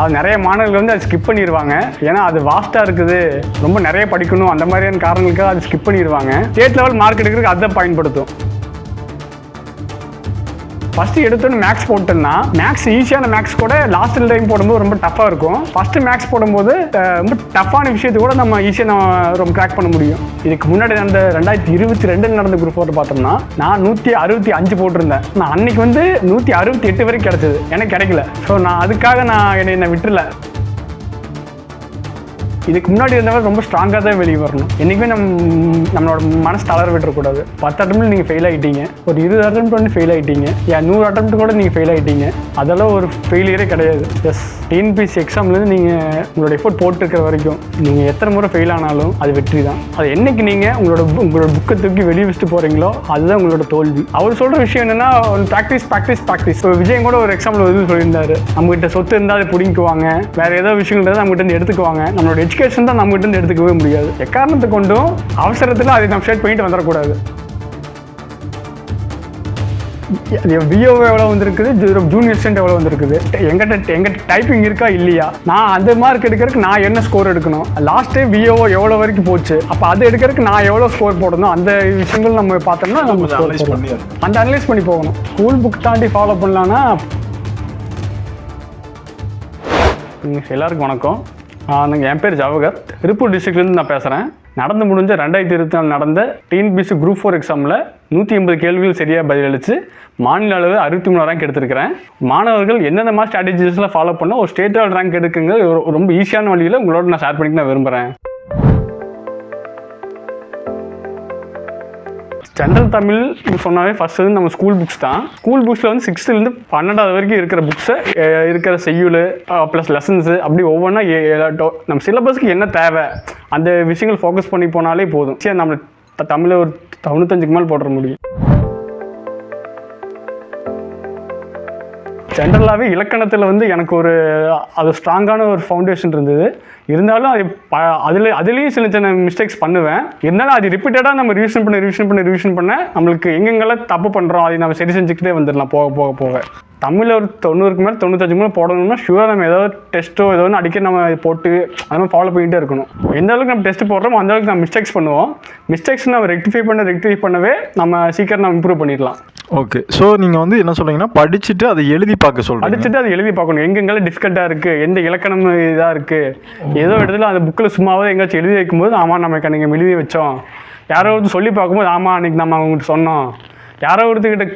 அது நிறைய மாணவர்கள் வந்து அது ஸ்கிப் பண்ணிடுவாங்க ஏன்னா அது வாஸ்ட்டாக இருக்குது. ரொம்ப நிறைய படிக்கணும். அந்த மாதிரியான காரணங்களுக்காக அதை ஸ்கிப் பண்ணிடுவாங்க ஸ்டேட் லெவல் மார்க் எடுக்கிறதுக்கு அதை பயன்படுத்தும். ஃபஸ்ட்டு எடுத்தோன்னு மேக்ஸ் போட்டோம்னா மேக்ஸ் ஈஸியான மேக்ஸ் கூட லாஸ்ட் டைம் போடும்போது ரொம்ப டஃப்பாக இருக்கும். ஃபஸ்ட்டு மேக்ஸ் போடும்போது ரொம்ப டஃப்பான விஷயத்தை கூட நம்ம ஈஸியாக நம்ம ரொம்ப கிராக் பண்ண முடியும். இதுக்கு முன்னாடி நடந்த ரெண்டாயிரத்தி இருபத்தி ரெண்டில் நடந்த குரூப் ஃபோர் பார்த்தோம்னா நான் நூற்றி அறுபத்தி அஞ்சு போட்டிருந்தேன். நான் அன்னைக்கு வந்து நூற்றி அறுபத்தி எட்டு வரைக்கும் கிடச்சிது. எனக்கு கிடைக்கல. ஸோ நான் அதுக்காக நான் என்னை என்னை விட்டுல இதுக்கு முன்னாடி இருந்தவர் ரொம்ப ஸ்ட்ராங்காக தான் வெளியே வரணும். என்றைக்குமே நம் நம்மளோட மனசு தளர விட்டுறக்கூடாது. பத்து அட்டம்ப்டில் நீங்கள் ஃபெயில் ஆகிட்டீங்க ஒரு இருபது அட்டம் வந்து ஃபெயில் ஆகிட்டீங்க ஏன் நூறு அட்டம் கூட நீங்கள் ஃபெயில் ஆகிட்டீங்க அதெல்லாம் ஒரு ஃபெயிலியரே கிடையாது. எஸ் டிஎன்பிசி எக்ஸாம்லேருந்து நீங்கள் உங்களோட எஃபோர்ட் போட்டிருக்கிற வரைக்கும் நீங்கள் எத்தனை முறை ஃபெயில் ஆனாலும் அது வெற்றி தான். அது என்றைக்கு நீங்கள் உங்களோட உங்களோட புக்கை தூக்கி வெளியே வச்சுட்டு போகிறீங்களோ அதுதான் உங்களோட தோல்வி. அவர் சொல்கிற விஷயம் என்னென்னா ப்ராக்டிஸ் ப்ராக்டிஸ் ப்ராக்டிஸ் விஜய் கூட ஒரு எக்ஸாம்பிள் இது சொல்லியிருந்தார். நம்மகிட்ட சொத்து இருந்தால் அதை பிடிக்குவாங்க வேறு ஏதோ விஷயங்கள் இருந்தால் நம்மகிட்ட இருந்து எடுத்துக்குவாங்க. நம்மளோட எஜுகேஷன் தான் நம்மகிட்ட எடுத்துக்கவே முடியாது. எக்காரணத்தை கொண்டும் அவசரத்தில் அதை நம்ம ஷேர் பண்ணிட்டு வந்துடக்கூடாது. விஓ எவ்வளோ வந்திருக்குது? ஜூனியர் ஸ்டூடெண்ட் எவ்வளோ வந்திருக்குது? எங்கிட்ட எங்கிட்ட டைப்பிங் இருக்கா இல்லையா? நான் அந்த மார்க் எடுக்கிறதுக்கு நான் என்ன ஸ்கோர் எடுக்கணும்? லாஸ்ட் டைம் விஓ எவ்வளோ வரைக்கும் போச்சு? அப்போ அது எடுக்கிறதுக்கு நான் எவ்வளோ ஸ்கோர் போடணும்? அந்த விஷயங்கள் நம்ம பார்த்தோம்னா நம்ம அந்த அனலைஸ் பண்ணி போகணும். ஸ்கூல் புக் தாண்டி ஃபாலோ பண்ணலான்னா எல்லாருக்கும் வணக்கம். என் பேர் ஜவஹர். திருப்பூர் டிஸ்ட்ரிக்ட்லேருந்து நான் பேசுகிறேன் நடந்து முடிஞ்ச ரெண்டாயிரத்தி இருபத்தி நாலு நடந்த டிஎன்பிசி குரூப் ஃபோர் எக்ஸாமில் நூற்றி எண்பது கேள்விகள் சரியாக பதிலளித்து மாநில அளவு அறுபத்தி மூணு ரேங்க் எடுத்திருக்கிறேன். மாணவர்கள் எந்தெந்த மாதிரி ஸ்ட்ராட்டஜிஸ்லாம் ஃபாலோ பண்ணால் ஒரு ஸ்டேட் லெவல் ரேங்க் எடுக்குங்க ஒரு ரொம்ப ஈஸியான வழியில் உங்களோட நான் ஷேர் பண்ணிக்க நான் விரும்புகிறேன் ஜென்ரல் தமிழ் சொன்னாவே ஃபஸ்ட்டு வந்து நம்ம ஸ்கூல் புக்ஸ் தான். ஸ்கூல் புக்ஸில் வந்து சிக்ஸ்த்துலேருந்து பன்னெண்டாவது வரைக்கும் இருக்கிற புக்ஸை இருக்கிற செய்யுள் ப்ளஸ் லெசன்ஸு அப்படி ஒவ்வொன்றா நம்ம சிலபஸ்க்கு என்ன தேவை? அந்த விஷயங்கள் ஃபோக்கஸ் பண்ணி போனாலே போதும். சரி நம்ம தமிழை ஒரு தொண்ணூத்தஞ்சுக்கு மேல் போட்டுற முடியும். ஜென்ரலாகவே இலக்கணத்தில் வந்து எனக்கு ஒரு அது ஸ்ட்ராங்கான ஒரு ஃபவுண்டேஷன் இருந்தது. இருந்தாலும் அது ப அதில் அதுலேயும் சின்ன சின்ன மிஸ்டேக்ஸ் பண்ணுவேன். இருந்தாலும் அது ரிப்பீட்டடாக நம்ம ரிவிஷன் பண்ண ரிவிஷன் பண்ண ரிவிஷன் பண்ண நம்மளுக்கு எங்கெங்கெல்லாம் தப்பு பண்ணுறோம் அதை நம்ம சரி செஞ்சுக்கிட்டே வந்துடலாம் போக போக போக. தமிழில் ஒரு தொண்ணூறுக்கு மேலே தொண்ணூத்தஞ்சு மேலே போடணும்னா ஷுவராக நம்ம ஏதாவது டெஸ்ட்டோ ஏதோ ஒன்று அடிக்கடி நம்ம போட்டு அது மாதிரி ஃபாலோ பண்ணிகிட்டே இருக்கணும். எந்த அளவுக்கு நம்ம டெஸ்ட் போடுறோமோ அந்த அளவுக்கு நம்ம மிஸ்டேக்ஸ் பண்ணுவோம். மிஸ்டேக்ஸ் நம்ம ரெக்டிஃபை பண்ண ரெக்டிஃபை பண்ணவே நம்ம சீக்கிரம் நம்ம இம்ப்ரூவ் பண்ணிடலாம். ஓகே ஸோ நீங்கள் வந்து என்ன சொல்றீங்கன்னா படிச்சுட்டு அதை எழுதி பார்க்க சொல்றீங்க. படிச்சுட்டு அதை எழுதி பார்க்கணும். எங்கெங்கெல்லாம் டிஃபிகல்ட்டாக இருக்குது எந்த இலக்கணம் இதாக இருக்குது ஏதோ இடத்துல அந்த புக்கில் சும்மாவே எங்கேயாச்சும் எழுதி வைக்கும்போது ஆமாம் நம்ம நீங்கள் எழுதி வச்சோம். யாரோ ஒருத்தர் சொல்லி பார்க்கும்போது ஆமாம் அன்றைக்கி நம்ம அவங்ககிட்ட சொன்னோம். யாரோ ஒருத்தர்கிட்ட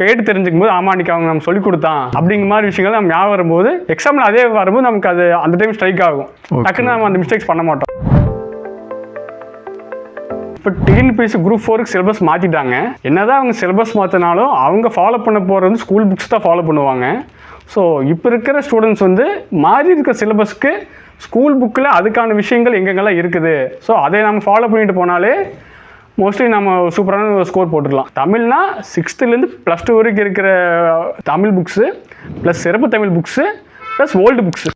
கேட்டு தெரிஞ்சுக்கும் போது ஆமாம் அன்றைக்கி அவங்க நம்ம சொல்லி கொடுத்தான். அப்படிங்கிற மாதிரி விஷயங்கள் நம்ம ஞாபகம் வரும்போது எக்ஸாமில் அதே வரும்போது நமக்கு அது அந்த டைம் ஸ்ட்ரைக் ஆகும். டக்குன்னு நம்ம அந்த மிஸ்டேக்ஸ் பண்ண மாட்டோம். இப்போ டிஎன்பிஎஸ்சி குரூப் ஃபோருக்கு சிலபஸ் மாற்றிட்டாங்க என்னதான் அவங்க சிலபஸ் மாற்றினாலும் அவங்க ஃபாலோ பண்ண போகிறது வந்து ஸ்கூல் புக்ஸ் தான் ஃபாலோ பண்ணுவாங்க. ஸோ இப்போ இருக்கிற ஸ்டூடெண்ட்ஸ் வந்து மாறி இருக்கிற சிலபஸ்க்கு ஸ்கூல் புக்கில் அதுக்கான விஷயங்கள் எங்கெங்கெல்லாம் இருக்குது. ஸோ அதை நம்ம ஃபாலோ பண்ணிட்டு போனாலே மோஸ்ட்லி நம்ம சூப்பரான ஸ்கோர் போட்டுடலாம் தமிழ்னா சிக்ஸ்த்துலேருந்து ப்ளஸ் டூ வரைக்கும் இருக்கிற தமிழ் புக்ஸு ப்ளஸ் சிறப்பு Tamil books plus old books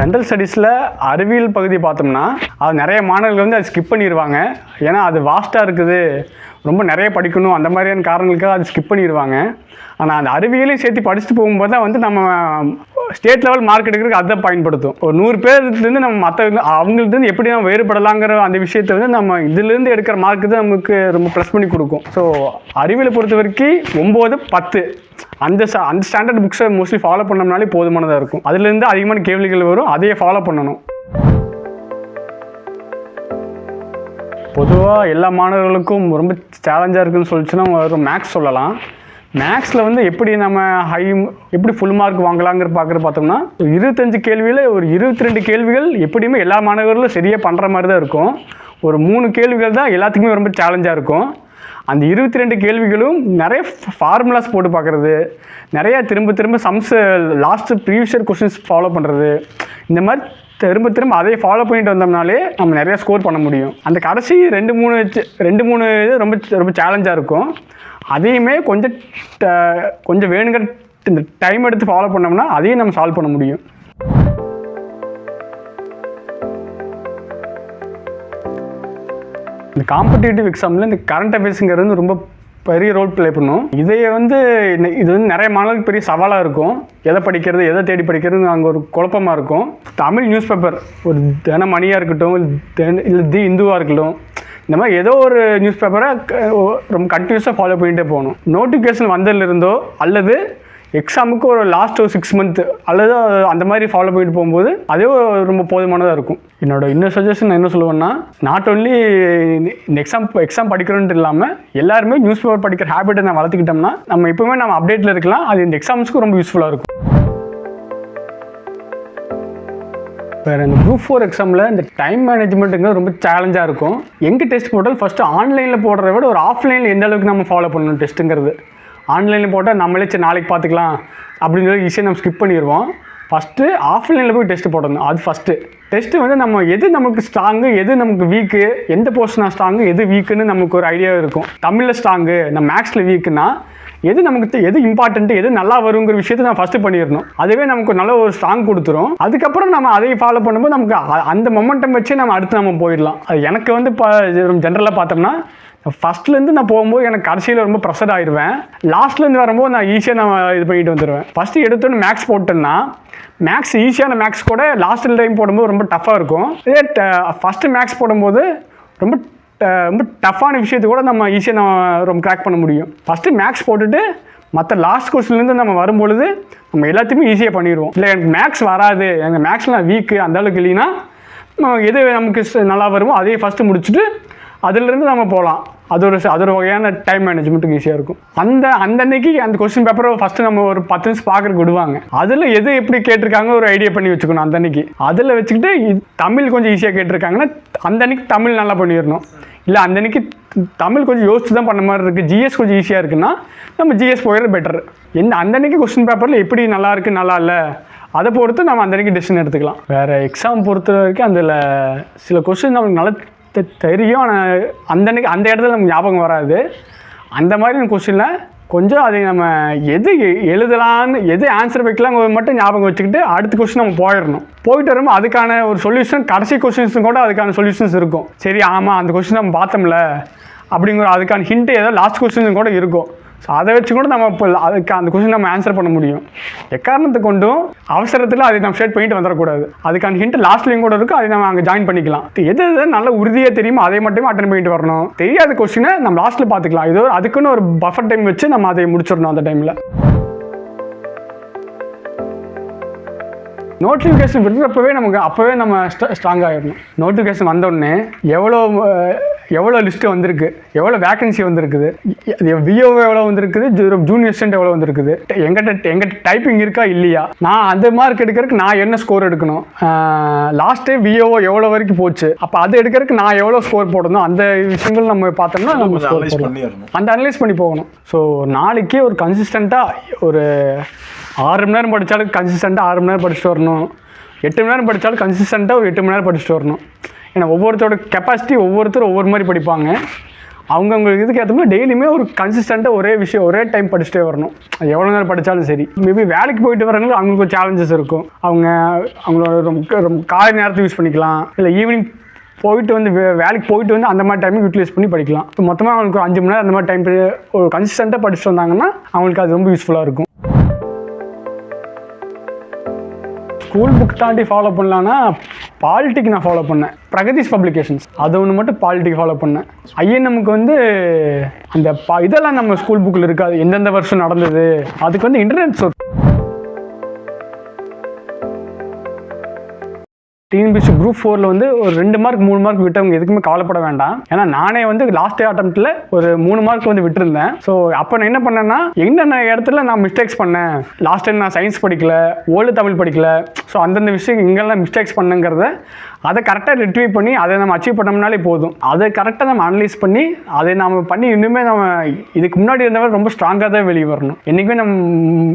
general ஸ்டடீஸில் அறிவியல் பகுதி பார்த்தோம்னா அது நிறைய மாணவர்கள் வந்து அதை ஸ்கிப் பண்ணிடுவாங்க ஏன்னா அது வாஸ்ட்டாக இருக்குது. ரொம்ப நிறைய படிக்கணும் அந்த மாதிரியான காரணங்களுக்காக அது ஸ்கிப் பண்ணிடுவாங்க ஆனால் அந்த அறிவியலையும் சேர்த்து படிச்சுட்டு போகும்போது தான் வந்து நம்ம ஸ்டேட் லெவல் மார்க் எடுக்கிறதுக்கு அதை பயன்படுத்தும். ஒரு நூறு பேர்லேருந்து நம்ம மற்ற அவங்கள்ட்டேருந்து எப்படி நம்ம வேறுபடலாங்கிற அந்த விஷயத்தை வந்து நம்ம இதுலேருந்து எடுக்கிற மார்க்கு தான் நமக்கு ரொம்ப ப்ளஸ் பண்ணி கொடுக்கும். ஸோ அறிவியலை பொறுத்த வரைக்கும் ஒம்பது பத்து. அந்த அந்த ஸ்டாண்டர்ட் புக்ஸை மோஸ்ட்லி ஃபாலோ பண்ணோம்னாலே போதுமானதாக இருக்கும். அதுலேருந்து அதிகமான கேள்விகள் வரும் அதையே ஃபாலோ பண்ணணும். பொதுவாக எல்லா மாணவர்களுக்கும் ரொம்ப சேலஞ்சாக இருக்குன்னு சொல்லிச்சுன்னா ஒரு மேக்ஸ் சொல்லலாம். மேக்ஸில் வந்து எப்படி நம்ம ஹை எப்படி ஃபுல் மார்க் வாங்கலாங்கிற பார்க்குற பார்த்தோம்னா ஒரு இருபத்தஞ்சு கேள்வியில் ஒரு இருபத்தி ரெண்டு கேள்விகள் எப்படியுமே எல்லா மாணவர்களும் சரியாக பண்ணுற மாதிரி தான் இருக்கும். ஒரு மூணு கேள்விகள் தான் எல்லாத்துக்குமே ரொம்ப சேலஞ்சாக இருக்கும். அந்த இருபத்தி ரெண்டு கேள்விகளும் நிறைய ஃபார்முலாஸ் போட்டு பார்க்குறது நிறையா திரும்ப திரும்ப sums last previous questions follow பண்ணுறது இந்த மாதிரி திரும்ப திரும்ப அதே ஃபாலோ பண்ணிட்டு வந்தோம்னாலே நம்ம நிறைய ஸ்கோர் பண்ண முடியும். அந்த கடைசி ரெண்டு மூணு ரெண்டு மூணு இது ரொம்ப ரொம்ப சேலஞ்சாக இருக்கும். அதையுமே கொஞ்சம் ட- கொஞ்சம் வேணுங்கிற இந்த டைம் எடுத்து ஃபாலோ பண்ணோம்னா அதையும் நம்ம சால்வ் பண்ண முடியும். இந்த காம்படிட்டிவ் எக்ஸாமில் இந்த கரண்ட் அஃபேர்ஸுங்கிறது வந்து ரொம்ப பெரிய ரோல் ப்ளே பண்ணும். இதைய வந்து இது வந்து நிறைய மாணவர்களுக்கு பெரிய சவாலாக இருக்கும். எதை படிக்கிறது எதை தேடி படிக்கிறது அங்கே ஒரு குழப்பமாக இருக்கும். தமிழ் நியூஸ் பேப்பர் ஒரு தினமணியாக இருக்கட்டும் தென் இல்லை தி இந்துவாக இருக்கட்டும் இந்த மாதிரி ஏதோ ஒரு நியூஸ் பேப்பரை ரொம்ப கண்டினியூஸாக ஃபாலோ பண்ணிகிட்டே போகணும். நோட்டிஃபிகேஷன் வந்ததுலேருந்தோ அல்லது எக்ஸாமுக்கு ஒரு லாஸ்ட் ஒரு சிக்ஸ் மந்த் அல்லது அந்த மாதிரி ஃபாலோ பண்ணிட்டு போகும்போது அதே ஒரு ரொம்ப போதுமானதாக இருக்கும். என்னோட இன்னொரு சஜஷன் நான் என்ன சொல்லுவேன்னா நாட் ஒன்லி இந்த எக்ஸாம் எக்ஸாம் படிக்கிறோன்ட்டு இல்லாமல் எல்லாருமே நியூஸ் பேப்பர் படிக்கிற ஹேபிட்டை நான் வளர்த்துக்கிட்டோம்னா நம்ம எப்பவுமே நம்ம அப்டேட்டில் இருக்கலாம். அது இந்த எக்ஸாம்ஸ்க்கு ரொம்ப யூஸ்ஃபுல்லாக இருக்கும். வேறு இந்த குரூப் ஃபோர் எக்ஸாமில் இந்த டைம் மேனேஜ்மெண்ட்டுங்கிறது ரொம்ப சேலஞ்சாக இருக்கும். எங்கே டெஸ்ட் போட்டாலும் ஃபஸ்ட்டு ஆன்லைனில் போடுறத விட ஒரு ஆஃப்லைனில் எந்த அளவுக்கு நம்ம ஃபாலோ பண்ணணும் டெஸ்ட்டுங்கிறது ஆன்லைனில் போட்டால் நம்மளே சரி நாளைக்கு பார்த்துக்கலாம் அப்படின்னு சொல்லி ஈஸியாக நம்ம ஸ்கிப் பண்ணிடுவோம் ஃபஸ்ட்டு ஆஃப்லைனில் போய் டெஸ்ட் போடணும். அது ஃபஸ்ட்டு டெஸ்ட்டு வந்து நம்ம எது நமக்கு ஸ்ட்ராங்கு எது நமக்கு வீக்கு எந்த போர்ஷனாக ஸ்ட்ராங்கு எது வீக்குன்னு நமக்கு ஒரு ஐடியா இருக்கும். தமிழில் ஸ்ட்ராங்கு நம்ம மேக்ஸில் வீக்குன்னா எது நமக்கு எது இம்பார்ட்டண்ட்டு எது நல்லா வருங்கிற விஷயத்தை நான் ஃபஸ்ட்டு பண்ணிடணும். அதுவே நமக்கு நல்ல ஒரு ஸ்ட்ராங் கொடுத்துரும். அதுக்கப்புறம் நம்ம அதை ஃபாலோ பண்ணும்போது நமக்கு அந்த மொமெண்டம் வச்சே நம்ம அடுத்து நம்ம போயிடலாம். அது எனக்கு வந்து இப்போ ஜென்ரலாக பார்த்தோம்னா ஃபஸ்ட்லேருந்து நான் போகும்போது எனக்கு கடைசியில் ரொம்ப ப்ரெஷர் ஆயிடுவேன். லாஸ்ட்லேருந்து வரும்போது நான் ஈஸியாக நான் இது பண்ணிட்டு வந்துடுவேன் ஃபஸ்ட்டு எடுத்தோன்னு மேக்ஸ் போட்டேன்னா மேக்ஸ் ஈஸியான மேக்ஸ் கூட லாஸ்ட் டைம் போடும்போது ரொம்ப டஃப்பாக இருக்கும். இதே ஃபஸ்ட்டு மேக்ஸ் போடும்போது ரொம்ப ரொம்ப டஃப்பான விஷயத்தை கூட நம்ம ஈஸியாக நம்ம ரொம்ப க்ராக் பண்ண முடியும். ஃபஸ்ட்டு மேக்ஸ் போட்டுட்டு மற்ற லாஸ்ட் கொஸ்டின்லேருந்து நம்ம வரும்பொழுது நம்ம எல்லாத்தையுமே ஈஸியாக பண்ணிடுவோம் இல்லை எனக்கு மேக்ஸ் வராது. எங்கள் மேக்ஸ்லாம் வீக்கு அந்தளவுக்கு இல்லைன்னா எது நமக்கு நல்லா வருமோ அதையே ஃபஸ்ட்டு முடிச்சுட்டு அதிலிருந்து நம்ம போகலாம். அது ஒரு அது ஒரு வகையான டைம் மேனேஜ்மெண்ட்டுக்கு ஈஸியாக இருக்கும். அந்த அந்த அன்னைக்கு அந்த கொஸ்டின் பேப்பரை ஃபஸ்ட்டு நம்ம ஒரு பத்து நிமிஷம் பார்க்குறக்கு விடுவாங்க. அதில் எது எப்படி கேட்டிருக்காங்க ஒரு ஐடியா பண்ணி வச்சுக்கணும் அந்த அன்னைக்கு. அதில் வச்சுக்கிட்டு தமிழ் கொஞ்சம் ஈஸியாக கேட்டிருக்காங்கன்னா அந்த அன்னைக்கு தமிழ் நல்லா பண்ணிடணும். இல்லை அந்த அன்னைக்கு தமிழ் கொஞ்சம் யோசிச்சு தான் பண்ண மாதிரி இருக்குது ஜிஎஸ் கொஞ்சம் ஈஸியாக இருக்குன்னா நம்ம ஜிஎஸ் போயிடுறது பெட்டர் என்ன அந்த அன்னைக்கு கொஸ்டின் பேப்பரில் எப்படி நல்லா இருக்குது நல்லா இல்லை அதை பொறுத்து நம்ம அந்த அன்னைக்கு டெசிஷன் எடுத்துக்கலாம். வேறு எக்ஸாம் பொறுத்த வரைக்கும் அதில் சில கொஸ்டின் நமக்கு நல்லா தெ- தெரியும். ஆனால் அந்த அன்னைக்கு அந்த இடத்துல நமக்கு ஞாபகம் வராது. அந்த மாதிரி கொஸ்டினில் கொஞ்சம் அதை நம்ம எது எ- எழுதலான்னு எது ஆன்சர் வைக்கலாம் மட்டும் ஞாபகம் வச்சுக்கிட்டு அடுத்த கொஸ்டின் நம்ம போயிடணும். போயிட்டு வரும்போது அதுக்கான ஒரு சொல்யூஷன் கடைசி கொஸ்டின்ஸும் கூட அதுக்கான சொல்யூஷன்ஸ் இருக்கும். சரி ஆமாம் அந்த கொஸ்டின் நம்ம பார்த்தோம்ல அப்படிங்கிற அதுக்கான ஹிண்ட்டு ஏதோ லாஸ்ட் கொஸ்டின் கூட இருக்கும். ஸோ அதை வச்சு கூட நம்ம இப்போ அதுக்கு அந்த கொஸ்டின் நம்ம ஆன்சர் பண்ண முடியும். எக்காரணத்தை கொண்டும் அவசரத்தில் அதை நம்ம ஷேட் பண்ணிட்டு வந்துடக்கூடாது அதுக்கான ஹிண்ட் லாஸ்ட்லேயும் கூட இருக்கும் அதை நம்ம அங்கே ஜாயின் பண்ணிக்கலாம். எது எது நல்ல உறுதியாக தெரியுமோ அதை மட்டுமே அட்டன் பண்ணிட்டு வரணும். தெரியாத கொஸ்டினை நம்ம லாஸ்ட்டில் பார்த்துக்கலாம். இது ஒரு- அதுக்குன்னு ஒரு பஃபர் டைம் வச்சு நம்ம அதை முடிச்சிடணும் அந்த டைமில் நோட்டிஃபிகேஷன் விடுறப்பவே நமக்கு அப்போவே நம்ம ஸ்ட்ராங் ஆகிடணும் நோட்டிஃபிகேஷன் வந்தோடனே எவ்வளோ எவ்வளோ லிஸ்ட்டு வந்திருக்கு? எவ்வளோ வேகன்சி வந்திருக்குது? விஓ எவ்வளோ வந்திருக்குது? ஜூனியர் ஸ்டூடெண்ட் எவ்வளோ வந்திருக்குது? எங்கிட்ட எங்கிட்ட டைப்பிங் இருக்கா இல்லையா? நான் அந்த மார்க் எடுக்கிறதுக்கு நான் என்ன ஸ்கோர் எடுக்கணும்? லாஸ்ட் டைம் விஓ எவ்வளோ வரைக்கும் போச்சு? அப்போ அது எடுக்கிறதுக்கு நான் எவ்வளோ ஸ்கோர் போடணும்? அந்த விஷயங்கள் நம்ம பார்த்தோம்னா நம்ம ஸ்கோர் பண்ணிடணும். அந்த அனலைஸ் பண்ணி போகணும். ஸோ நாளைக்கே ஒரு கன்சிஸ்டண்ட்டாக ஒரு ஆறு மணி நேரம் படித்தாலும் கன்சிஸ்டண்ட்டாக ஆறு மணி நேரம் படிச்சுட்டு வரணும். எட்டு மணி நேரம் படித்தாலும் கன்சிஸ்டண்ட்டாக ஒரு எட்டு மணி நேரம் படிச்சுட்டு வரணும். ஏன்னா ஒவ்வொருத்தரோட கெப்பாசிட்டி ஒவ்வொருத்தரும் ஒவ்வொரு மாதிரி படிப்பாங்க. அவங்கவுங்க இதுக்கு ஏற்ற மாதிரி டெய்லியுமே ஒரு கன்சிஸ்டண்ட்டாக ஒரே விஷயம் ஒரே டைம் படிச்சுட்டே வரணும். அது எவ்வளோ நேரம் படித்தாலும் சரி. மேபி வேலைக்கு போயிட்டு வரவங்களுக்கு அவங்களுக்கு ஒரு சேலஞ்சஸ் இருக்கும். அவங்க அவங்களோட ரொம்ப ரொம்ப காலை நேரத்தை யூஸ் பண்ணிக்கலாம். இல்லை ஈவினிங் போயிட்டு வந்து வே- வேலைக்கு போயிட்டு வந்து அந்த மாதிரி டைமுக்கு யூட்டிலைஸ் பண்ணி படிக்கலாம். இப்போ மொத்தமாக அவங்களுக்கு ஒரு அஞ்சு மணி நேரம் அந்த மாதிரி டைம் ஒரு கன்சிஸ்டண்ட்டாக படிச்சுட்டு வந்தாங்கன்னா அவங்களுக்கு அது ரொம்ப யூஸ்ஃபுல்லாக இருக்கும். ஸ்கூல் புக் தாண்டி ஃபாலோ பண்ணலான்னா பாலிட்டிக் நான் ஃபாலோ பண்ணேன். பிரகதிஸ் பப்ளிகேஷன்ஸ் அது ஒன்று மட்டும் பாலிட்டிக் ஃபாலோ பண்ணேன். ஐஎன்எம்க்கு வந்து அந்த பா இதெல்லாம் நம்ம ஸ்கூல் புக்கில் இருக்காது. எந்தெந்த வருஷம் நடந்தது? அதுக்கு வந்து இன்டர்நெட் சோர்ஸ் டிஎன்பிசி குரூப் ஃபோரில் வந்து ஒரு ரெண்டு மார்க் மூணு மார்க் விட்டவங்க எதுக்குமே கவலைப்பட வேண்டாம். ஏன்னா நானே வந்து லாஸ்ட் அட்டம்ப்ட்டில் ஒரு மூணு மார்க் வந்து விட்டுருந்தேன். ஸோ அப்போ நான் என்ன பண்ணேன்னா என்னென்ன இடத்துல நான் மிஸ்டேக்ஸ் பண்ணேன்? லாஸ்ட் டைம் நான் சயின்ஸ் படிக்கல ஓல்டு தமிழ் படிக்கல. ஸோ அந்தந்த விஷயம் இங்கெல்லாம் மிஸ்டேக்ஸ் பண்ணுங்கிறத அதை கரெக்டாக ரிட்ரீவ் பண்ணி அதை நம்ம அச்சீவ் பண்ணோம்னாலே போதும். அதை கரெக்டாக நம்ம அனலைஸ் பண்ணி அதை நம்ம பண்ணி இன்னுமே நம்ம இதுக்கு முன்னாடி இருந்தவரை ரொம்ப ஸ்ட்ராங்காக தான் வெளியே வரணும். என்றைக்குமே நம்ம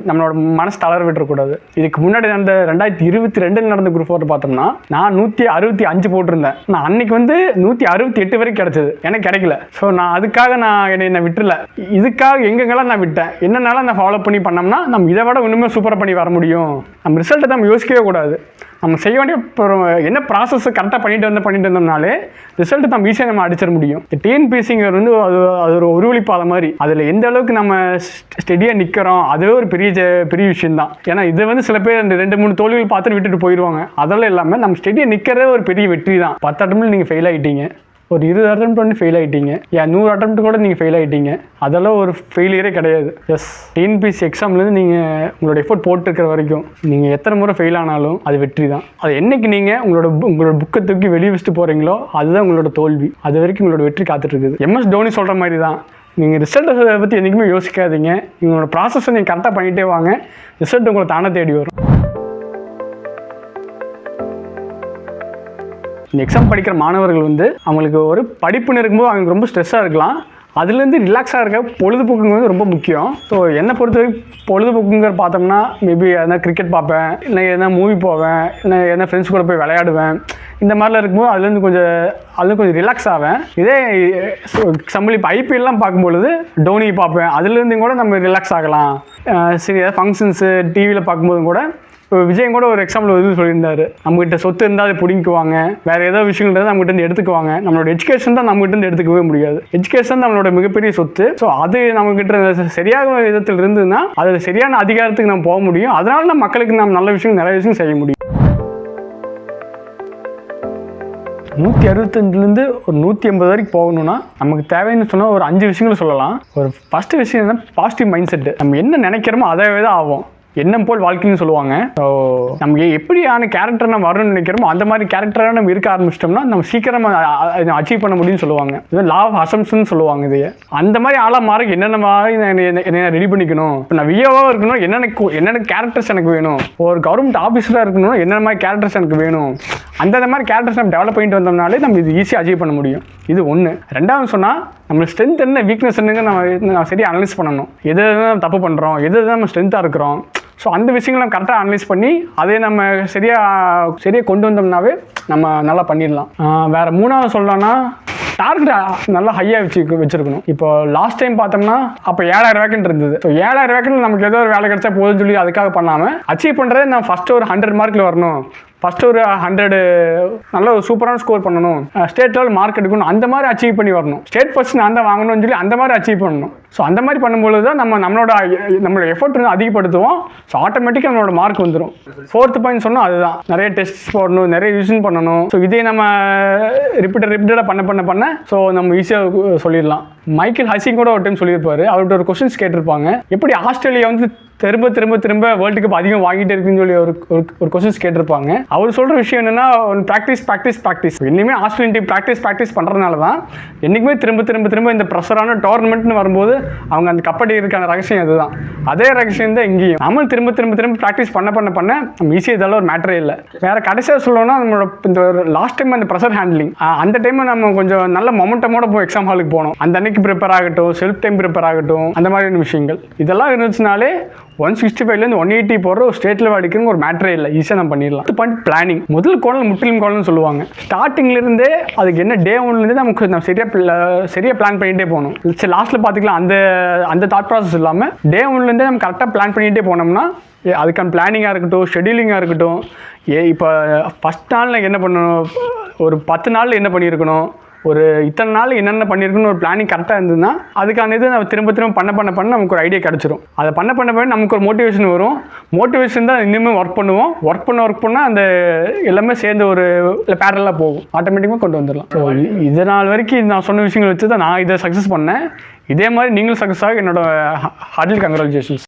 நம்மளோட மனசு தளர விட்டுறக்கூடாது. இதுக்கு முன்னாடி நடந்த ரெண்டாயிரத்தி இருபத்தி ரெண்டில் நடந்த குரூப் ஃபோர் பார்த்தோம்னா நான் நூற்றி அறுபத்தி அஞ்சு போட்டிருந்தேன். நான் அன்னைக்கு வந்து நூற்றி அறுபத்தி எட்டு வரைக்கும் கிடச்சிது. எனக்கு கிடைக்கல. ஸோ நான் அதுக்காக நான் என்னை என்ன விட்டுல. இதுக்காக எங்கெங்கெல்லாம் நான் விட்டேன்? என்னென்னலாம் நான் ஃபாலோ பண்ணி பண்ணோம்னா நம்ம இதை விட இன்னுமே சூப்பராக பண்ணி வர முடியும். நம்ம ரிசல்ட்டை நம்ம யோசிக்கவே கூடாது. நம்ம செய்ய வேண்டிய அப்புறம் என்ன ப்ராசஸ் கரெக்டாக பண்ணிட்டு வந்து பண்ணிட்டு வந்தோம்னாலே ரிசல்ட் நம்ம ஈஸியாக நம்ம அடிச்சிட முடியும். டிஎன்பிசிங்கிறது வந்து அது அது ஒரு உருவளிப்பாத மாதிரி. அதில் எந்த அளவுக்கு நம்ம ஸ்டெடியாக நிற்கிறோம் அதுவே ஒரு பெரிய ஜெ- பெரிய விஷயம் தான் ஏன்னா இதை வந்து சில பேர் இந்த ரெண்டு மூணு தோல்விகள் பார்த்துட்டு விட்டுட்டு போயிடுவாங்க அதெல்லாம் இல்லாமல் நம்ம ஸ்டெடியாக நிற்கிறதே ஒரு பெரிய வெற்றி தான் பத்து நீங்கள் ஃபெயில் ஆகிட்டீங்க ஒரு இருபது அட்டம் வந்து ஃபெயில் ஆகிட்டீங்க ஏன் நூறு அட்டம் கூட நீங்கள் ஃபெயில் ஆகிட்டீங்க அதெல்லாம் ஒரு ஃபெயிலியரே கிடையாது. எஸ் டிஎன்பிசி எக்ஸாம்லேருந்து நீங்கள் உங்களோட எஃபோர்ட் போட்டுருக்கிற வரைக்கும் நீங்கள் எத்தனை முறை ஃபெயில் ஆனாலும் அது வெற்றி தான். அது என்றைக்கு நீங்கள் உங்களோட உங்களோட புக்கை தூக்கி வெளியே வச்சுட்டு போகிறீங்களோ அதுதான் உங்களோட தோல்வி. அது வரைக்கும் உங்களோட வெற்றி காத்துட்டு இருக்குது எம்எஸ் தோனி சொல்கிற மாதிரி தான். நீங்கள் ரிசல்ட்டை பற்றி என்றைக்குமே யோசிக்காதீங்க. உங்களோட ப்ராசஸை நீங்கள் கரெக்டாக பண்ணிகிட்டே வாங்க. ரிசல்ட் உங்களை தானே தேடி வரும். இந்த எக்ஸாம் படிக்கிற மாணவர்கள் வந்து அவங்களுக்கு ஒரு படிப்புன்னு இருக்கும்போது அவங்களுக்கு ரொம்ப ஸ்ட்ரெஸ்ஸாக இருக்கலாம். அதுலேருந்து ரிலாக்ஸாக இருக்க பொழுதுபோக்குங்கிறது ரொம்ப முக்கியம். ஸோ என்னை பொறுத்த வரைக்கும் பொழுதுபோக்குங்கிற பார்த்தோம்னா மேபி எதனா கிரிக்கெட் பார்ப்பேன் இல்லை எதனா மூவி போவேன் இல்லை எதனா ஃப்ரெண்ட்ஸ் கூட போய் விளையாடுவேன். இந்த மாதிரிலாம் இருக்கும்போது அதுலேருந்து கொஞ்சம் அதுலேருந்து கொஞ்சம் ரிலாக்ஸ் ஆவேன். இதே சம்பளி இப்போ ஐபிஎல்லாம் பார்க்கும்பொழுது டோனி பார்ப்பேன். அதுலேருந்து கூட நம்ம ரிலாக்ஸ் ஆகலாம். சரி ஏதாவது ஃபங்க்ஷன்ஸு டிவியில் பார்க்கும்போதும் கூட இப்போ விஜயம் கூட ஒரு எக்ஸாம்பிள் வந்து சொல்லியிருந்தார். நம்மகிட்ட சொத்து இருந்தால் அதை பிடிங்குவாங்க வேற ஏதோ விஷயங்கள் இருந்தால் நம்மகிட்ட இருந்து எடுத்துக்குவாங்க. நம்மளோட எஜுகேஷன் தான் நம்மகிட்ட இருந்து எடுத்துக்கவே முடியாது. எஜுகேஷன் நம்மளோட மிகப்பெரிய சொத்து. ஸோ அது நம்மகிட்ட சரியாக விதத்தில் இருந்ததுன்னா அதில் சரியான அதிகாரத்துக்கு நம்ம போக முடியும். அதனால நம்ம மக்களுக்கு நம்ம நல்ல விஷயம் நிறைய விஷயம் செய்ய முடியும். நூற்றி அறுபத்தஞ்சிலேருந்து ஒரு நூற்றி ஐம்பது வரைக்கும் போகணும்னா நமக்கு தேவைன்னு சொன்னால் ஒரு அஞ்சு விஷயங்களை சொல்லலாம். ஒரு ஃபஸ்ட்டு விஷயம் என்ன பாசிட்டிவ் மைண்ட் செட்டு நம்ம என்ன நினைக்கிறோமோ அதை தான் ஆகும். எண்ணம் போல் வாழ்க்கைன்னு சொல்லுவாங்க. ஸோ நமக்கு எப்படியான கேரக்டர் நம்ம வரணும்னு நினைக்கிறோமோ அந்த மாதிரி கேரக்டராக நம்ம இருக்க ஆரம்பிச்சிட்டோம்னா நம்ம சீக்கிரமாக அச்சீவ் பண்ண முடியும்னு சொல்லுவாங்க. இது லா ஆஃப் அசம்ஷன் சொல்லுவாங்க இதையே. அந்த மாதிரி ஆளாக மாற என்னென்ன மாதிரி என்ன என்னை- ரெடி பண்ணிக்கணும். இப்போ நான் வியோவாக இருக்கணும் என்னென்ன என்னென்ன கேரக்டர்ஸ் எனக்கு வேணும்? ஒரு கவர்மெண்ட் ஆஃபீஸராக இருக்கணும் என்னென்ன மாதிரி கேரக்டர்ஸ் எனக்கு வேணும்? அந்தந்த மாதிரி கேரக்டர்ஸ் நம்ம டெவலப் பண்ணிட்டு வந்தோம்னாலே நம்ம இது ஈஸியாக அச்சீவ் பண்ண முடியும். இது ஒன்று ரெண்டாவது சொன்னால் நம்ம ஸ்ட்ரென்த் என்ன வீக்னஸ் என்னங்க நம்ம சரி அனலைஸ் பண்ணணும். எது எது நம்ம தப்பு பண்ணுறோம் எது எது நம்ம ஸ்ட்ரென்த்தாக இருக்கிறோம்? ஸோ அந்த விஷயங்களை நம்ம கரெக்டாக அனலைஸ் பண்ணி அதை நம்ம சரியாக சரியாக கொண்டு வந்தோம்னாவே நம்ம நல்லா பண்ணிடலாம். வேறு மூணாவது சொல்லலாம்னா டார்கெட் நல்லா ஹையாக வச்சு வச்சிருக்கணும். இப்போ லாஸ்ட் டைம் பார்த்தோம்னா அப்போ ஏழாயிரம் வேக்கன்ட் இருந்தது. ஸோ ஏழாயிரம் வேக்கன்ட் நமக்கு ஏதோ ஒரு வேலை கிடைச்சா போதும்னு சொல்லி அதுக்காக பண்ணாமல் அச்சீவ் பண்ணுறது நான் ஃபஸ்ட்டு ஒரு ஹண்ட்ரட் மார்க்கில் வரணும். ஃபஸ்ட்டு ஒரு ஹண்ட்ரடு நல்ல ஒரு சூப்பரான ஸ்கோர் பண்ணணும். ஸ்டேட் லெவல் மார்க் எடுக்கணும். அந்த மாதிரி அச்சீவ் பண்ணி வரணும். ஸ்டேட் ஃபஸ்ட் நான் தான் வாங்கணும்னு சொல்லி அந்த மாதிரி அச்சீவ் பண்ணணும். ஸோ அந்த மாதிரி பண்ணும்பொழுது தான் நம்ம நம்மளோட நம்மளோட எஃபர்ட் வந்து அதிகப்படுத்துவோம். ஸோ ஆட்டோமேட்டிக்காக நம்மளோட மார்க் வந்துடும் ஃபோர்த் பாயிண்ட் சொன்னால் அதுதான். நிறைய டெஸ்ட் போடணும் நிறைய ரிவிஷன் பண்ணணும். ஸோ இதே நம்ம ரிப்பீட்டட் ரிப்பீட்டடாக பண்ண பண்ண பண்ண ஸோ நம்ம ஈஸியாக சொல்லிடலாம். மைக்கேல் ஹசிங் கூட ஒரு டைம் சொல்லியிருப்பாரு. அவர்கிட்ட ஒரு கொஸ்டின்ஸ் கேட்டிருப்பாங்க. எப்படி ஆஸ்திரேலியா வந்து திரும்ப திரும்ப திரும்ப வேர்ல்டு கப் அதிகம் வாங்கிட்டு இருக்குன்னு சொல்லி ஒரு ஒரு- ஒரு கொஸ்டின்ஸ் கேட்டிருப்பாங்க. அவர் சொல்கிற விஷயம் என்னென்னா ப்ராக்டிஸ் ப்ராக்டிஸ் ப்ராக்டிஸ் இன்னுமே ஆஸ்திரேலியன் டீம் ப்ராக்டிஸ் ப்ராக்டிஸ் பண்ணுறதுனால தான் என்றைக்குமே திரும்ப திரும்ப திரும்ப இந்த ப்ரெஷரான டோர்னமெண்ட்னு வரும்போது அவங்க அந்த கப்படி இருக்கான ரகசியம் அதுதான். அதே ரகசியம் தான் இங்கேயும். நம்ம திரும்ப திரும்ப திரும்ப ப்ராக்டிஸ் பண்ண பண்ண பண்ண நம்ம ஈஸியாக இதெல்லாம் ஒரு மேட்டரே இல்லை. வேற கடைசியாக சொல்லணும்னா நம்மளோட இந்த லாஸ்ட் டைம் அந்த ப்ரெஷர் ஹேண்ட்லிங் அந்த டைம் நம்ம கொஞ்சம் நல்ல மொமெண்டமோட போய் எக்ஸாம் ஹாலுக்கு போனோம். அந்த அன்னைக்கு ப்ரிப்பேர் ஆகட்டும் செல்ஃப் டைம் ப்ரிப்பேர் ஆகட்டும் அந்த மாதிரியான விஷயங்கள். இதெல்லாம் இருந்துச்சுனாலே ஒன் சிக்ஸ்டி ஃபைவ்லேருந்து ஒன் எயிட்டி போகிற ஒரு ஸ்டேட் லெவல் ஒரு மேட்ரே இல்லை. ஈஸியாக நம்ம பண்ணிடலாம். இது பாயிண்ட் பிளானிங் முதல் கோணல் முற்றிலும் கோணல்னு சொல்லுவாங்க. ஸ்டார்டிங்லேருந்தே அதுக்கு என்ன டே ஒன்லேருந்து நமக்கு நம்ம சரியாக சரியாக பிளான் பண்ணிகிட்டே போகணும். சரி லாஸ்ட்டில் பார்த்துக்கலாம். அந்த அந்த தாட் ப்ராசஸ் இல்லாமல் டே ஒன்லேருந்தே நம்ம கரெக்டாக பிளான் பண்ணிகிட்டே போனோம்னா அதுக்கான பிளானிங்காக இருக்கட்டும் ஷெடியூலிங்காக இருக்கட்டும் ஏ இப்போ ஃபஸ்ட் நாள் என்ன பண்ணணும்? ஒரு பத்து நாளில் என்ன பண்ணியிருக்கணும்? ஒரு இத்தனை நாள் என்னென்ன பண்ணியிருக்குன்னு ஒரு பிளானிங் கரெக்டாக இருந்ததுன்னா அதுக்கான இது நம்ம திரும்ப திரும்ப பண்ண பண்ண பண்ண நமக்கு ஒரு ஐடியா கிடச்சிரும். அதை பண்ண பண்ண பண்ண நமக்கு ஒரு மோட்டிவேஷன் வரும். மோட்டிவேஷன் தான் இன்னுமே ஒர்க் பண்ணுவோம். ஒர்க் பண்ண ஒர்க் பண்ணால் அந்த எல்லாமே சேர்ந்து ஒரு பேரலாக போகும். ஆட்டோமேட்டிக்காக கொண்டு வந்துடலாம். ஸோ இது நாள் வரைக்கும் நான் சொன்ன விஷயங்கள் வச்சு தான் நான் இதை சக்ஸஸ் பண்ணேன். இதே மாதிரி நீங்களும் சக்ஸஸ் ஆக என்னோட ஹார்டில் கங்க்ராச்சுலேஷன்ஸ்